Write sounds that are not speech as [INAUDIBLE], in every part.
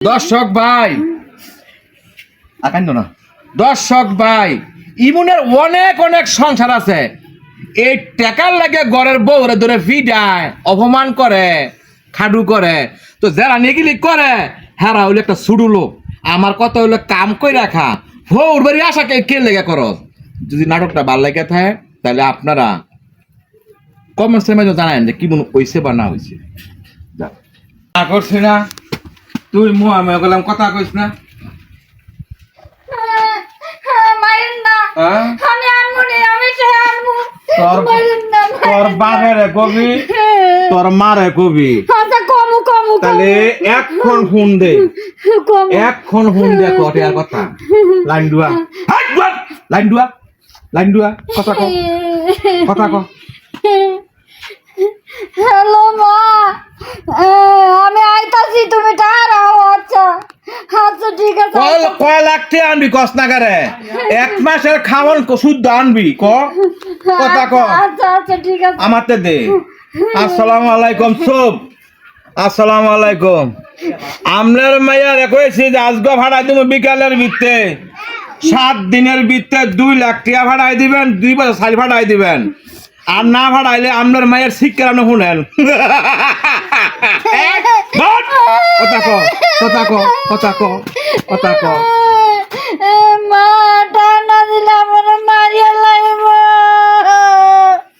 দর্শক ভাই। আকান্দ না। দর্শক ভাই, ইমুনের অনেক অনেক সংসার আছে। এই টেকার লাগে ঘরের বউরে ধরে ফিডায় অপমান করে, খাডু করে। তো যারা নেগিলি করে, হেরা হইলে একটা ছুডু লোক। আমার কথা হইলে কাম কই রাখা ভোর বাড়ি আশা কে লেগে করো? যদি নাটকটা ভালো লাগে থাকে তাহলে আপনারা কমেন্টসের মাঝে জানান যে কি মনে হইছে বা না হইছে। করছি না। তুই মু আমি গেলাম কথা কইস না। হ্যাঁ তোর কবি তোর কবি। তাহলে এখন ফোন দে। কমু। এখন ফোন দে কটে আর কথা। লাইন লাইন লাইন কথা ক কথা ক হ্যালো মা এ, আমি আইতাছি তুমি দাঁড়াও আচ্ছা আচ্ছা আছে কয় লাখ টাকা আনবি কস না করে? এক মাসের খাওয়ান শুদ্ধ আনবি ক? কথা ক। আচ্ছা আচ্ছা আমাতে দে। আসসালামু আলাইকুম সব আসসালামু আলাইকুম। আমনের মাইয়া কইছি যে আজকে ভাড়া দিব বিকালের ভিত্তে। সাত দিনের ভিত্তে দুই লাখ টাকা ভাড়াই দিবেন দুই বছর সাল ভাড়াই দিবেন। আর না ভাড়াইলে আমনের মায়ের শিক্ষা শুনেন। [LAUGHS] কথা ক কথা ক এ, মা টানা দিলে আমার মারিয়া লাগব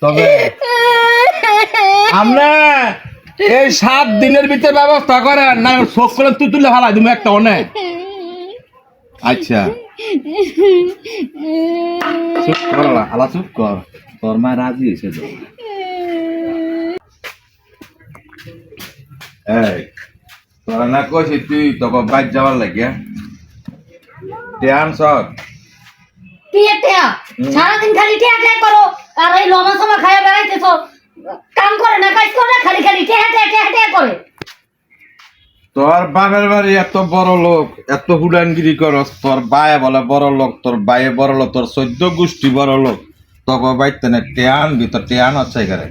তবে আমরা এই সাত দিনের ভিতরে ব্যবস্থা করেন না শোক করে তুই তুলে ভাড়া দিব একটা অনেক। আচ্ছা। চুপ কর আলা চুপ কর। তোর মা রাজি হয়েছে তো। এই তোরা না কইছি তুই তোকে বাইর যাওয়ার লাগে। ধ্যান সর টিয়া টিয়া সারাদিন খালি টিয়া টিয়া করো। আর এই লমা সমা খায়া বেড়াইতেছো। কাম করে না কাজ করে না খালি খালি টিয়া টিয়া টিয়া টিয়া করে। তোর বাপের বাড়ি এত বড় লোক এত হুডানগিরি করস তোর বায়ে বলে বড় লোক তোর বায়ে বড় লোক তোর চোদ্দ গোষ্ঠী বড় লোক। তোকে বাইতে না টেয়ান বি তোর টেয়ান হচ্ছে করে।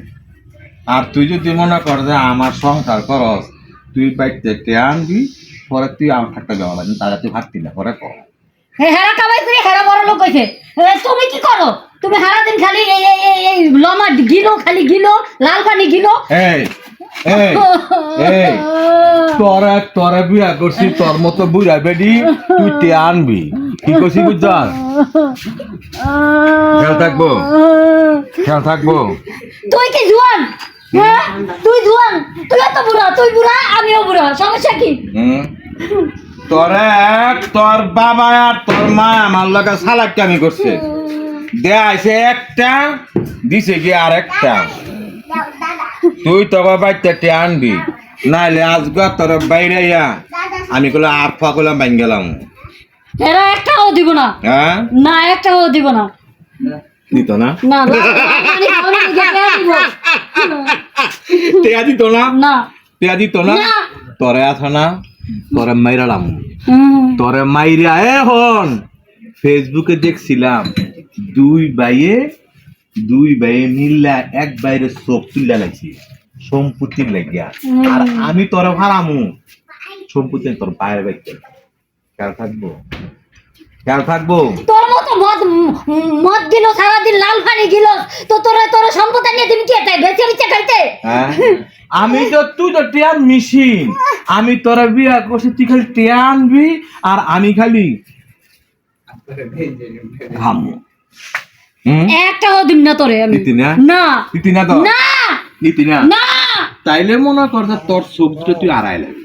আর তুই যদি মনে কর যে আমার সংসার করস তুই বাইতে টেয়ান বি পরে তুই আমার থাকতে যাওয়া লাগে তারা তুই ভাবতি না পরে কর হেরা কামাই করে হেরা বড় লোক হইছে। এ, তুমি কি করো? তুমি সারাদিন খালি এই এই এই এই লমা গিলো খালি গিলো লাল পানি গিলো। এই এই এই তোরা তোরা বিয়া করছি তোর মতো বুড়া বেডি তুই টেয়ান বি কি করছি বুঝছ খেয়াল থাকব? খেয়াল থাকব? তুই কি জুয়ান? তুই জুয়ান তুই এত বুড়া তুই বুড়া আমিও বুড়া সমস্যা কি? তোরে এক তোর বাবা আর তোর মা আমার লগে সালাক কামি করছে দেয়াইছে একটা দিছে কি আর একটা তুই তোকে বাইতে টে আনবি নাইলে আজকে তোর বাইরে ইয়া আমি কলে আর ফা কলে বাইন গেলাম হেরা একটাও দিব না হ্যাঁ না একটাও দিব না দিত না না না পানি খাও না, নিজে খেয়ে দিব। [LAUGHS] টেয়া দিত না? না। টেয়া দিত না? না। তোরে আছে না? তোরে মাইরালাম। তোরে মাইরা ফেসবুকে দেখছিলাম দুই বাইয়ে দুই বাইয়ে মিল্লা এক বাইরে চোখ তুলে লাগছে সম্পত্তির লাগিয়া। আর আমি তোরে ভাড়ামু সম্পত্তি তোর বাইরে বাইতে খেয়াল থাকব? খেয়াল থাকব? তোর মতো মদ মদ গিল সারাদিন লাল পানি গিল তো তোরা তোরা সম্পদ নিয়ে তুমি কি এটা বেঁচে বেঁচে খাইতে? হ্যাঁ? [LAUGHS] আমি তো তুই তো টিয়ার মিশিন। আমি তোরা বিয়া করছি তুই খালি টিয়া আনবি আর আমি খালি একটাও দিব না তোরে আমি। না? না। দিতি না তো? না। দিতি না? না। তাইলে মনে কর যে তোর সবজিটা তুই আড়াই লাবি।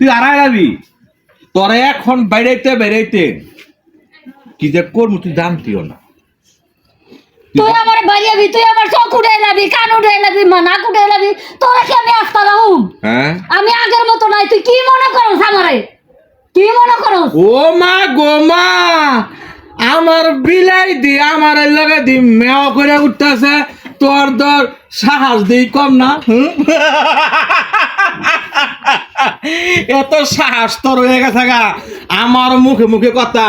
তুই আড়াই লাবি? তোরে এখন বেড়াইতে বেড়াইতে কি যে করব তুই জানতিও না। তুই আমার বাড়িয়াবি তুই আমার চোখ উঠে লাবি কান উঠে লাবি মা নাক উঠে লাবি তোরা কি আমি আসতে রাহুম হ্যাঁ? আমি আগের মতো নাই তুই কি মনে করস আমারে? কি মনে করস? ও মা গো মা আমার বিলাই দি আমার লগে দি মেও করে উঠতেছে। তোর দর সাহস দিই কম না। হুম? এত সাহস তোর হয়ে গেছে গা। আমার মুখে মুখে কথা।